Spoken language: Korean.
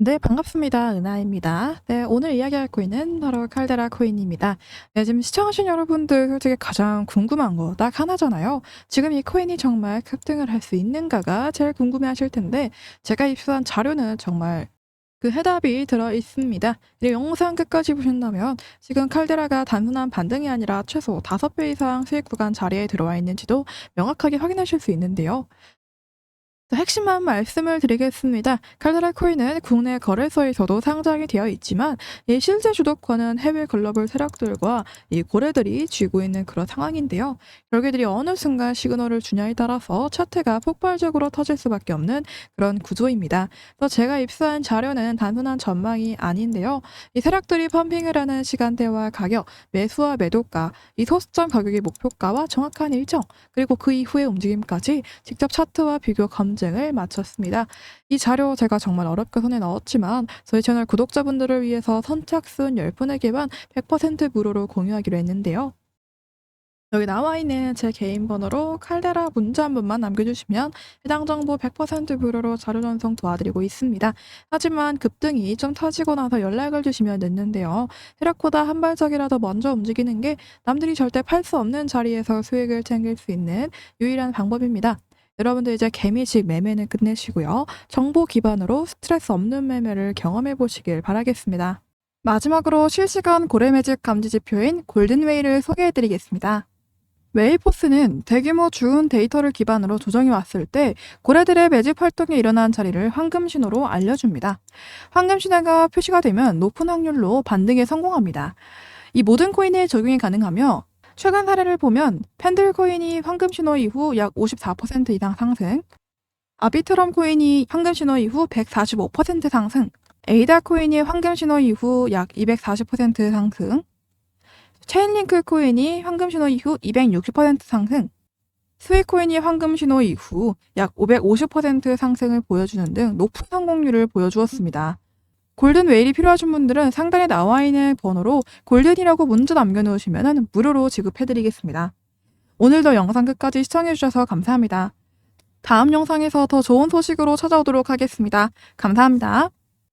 네, 반갑습니다. 은하입니다. 네, 오늘 이야기할 코인은 바로 칼데라 코인입니다. 네, 지금 시청하신 여러분들 솔직히 가장 궁금한 거 딱 하나잖아요. 지금 이 코인이 정말 급등을 할 수 있는가가 제일 궁금해 하실 텐데, 제가 입수한 자료는 정말 그 해답이 들어 있습니다. 이 영상 끝까지 보신다면 지금 칼데라가 단순한 반등이 아니라 최소 5배 이상 수익 구간 자리에 들어와 있는지도 명확하게 확인하실 수 있는데요. 자, 핵심만 말씀을 드리겠습니다. 칼데라 코인은 국내 거래소에서도 상장이 되어 있지만 이 실제 주도권은 해외 글로벌 세력들과 이 고래들이 쥐고 있는 그런 상황인데요. 여기들이 어느 순간 시그널을 주냐에 따라서 차트가 폭발적으로 터질 수밖에 없는 그런 구조입니다. 그래서 제가 입수한 자료는 단순한 전망이 아닌데요. 이 세력들이 펌핑을 하는 시간대와 가격, 매수와 매도가, 이 소수점 가격의 목표가와 정확한 일정, 그리고 그 이후의 움직임까지 직접 차트와 비교 검 증을 마쳤습니다. 이 자료 제가 정말 어렵게 손에 넣었지만 저희 채널 구독자분들을 위해서 선착순 10분에게만 100% 무료로 공유하기로 했는데요. 여기 나와 있는 제 개인 번호로 칼데라 문자 한 번만 남겨주시면 해당 정보 100% 무료로 자료 전송 도와드리고 있습니다. 하지만 급등이 좀 터지고 나서 연락을 주시면 늦는데요. 세력보다 한 발짝이라도 먼저 움직이는 게 남들이 절대 팔 수 없는 자리에서 수익을 챙길 수 있는 유일한 방법입니다. 여러분들 이제 개미식 매매는 끝내시고요. 정보 기반으로 스트레스 없는 매매를 경험해 보시길 바라겠습니다. 마지막으로 실시간 고래 매집 감지 지표인 골든웨이를 소개해 드리겠습니다. 웨이포스는 대규모 주운 데이터를 기반으로 조정이 왔을 때 고래들의 매집 활동이 일어난 자리를 황금 신호로 알려줍니다. 황금 신호가 표시가 되면 높은 확률로 반등에 성공합니다. 이 모든 코인에 적용이 가능하며 최근 사례를 보면 펜들 코인이 황금 신호 이후 약 54% 이상 상승, 아비트럼 코인이 황금 신호 이후 145% 상승, 에이다 코인이 황금 신호 이후 약 240% 상승, 체인링크 코인이 황금 신호 이후 260% 상승, 스위 코인이 황금 신호 이후 약 550% 상승을 보여주는 등 높은 성공률을 보여주었습니다. 골든 웨일이 필요하신 분들은 상단에 나와 있는 번호로 골든이라고 문자 남겨놓으시면 무료로 지급해드리겠습니다. 오늘도 영상 끝까지 시청해주셔서 감사합니다. 다음 영상에서 더 좋은 소식으로 찾아오도록 하겠습니다. 감사합니다.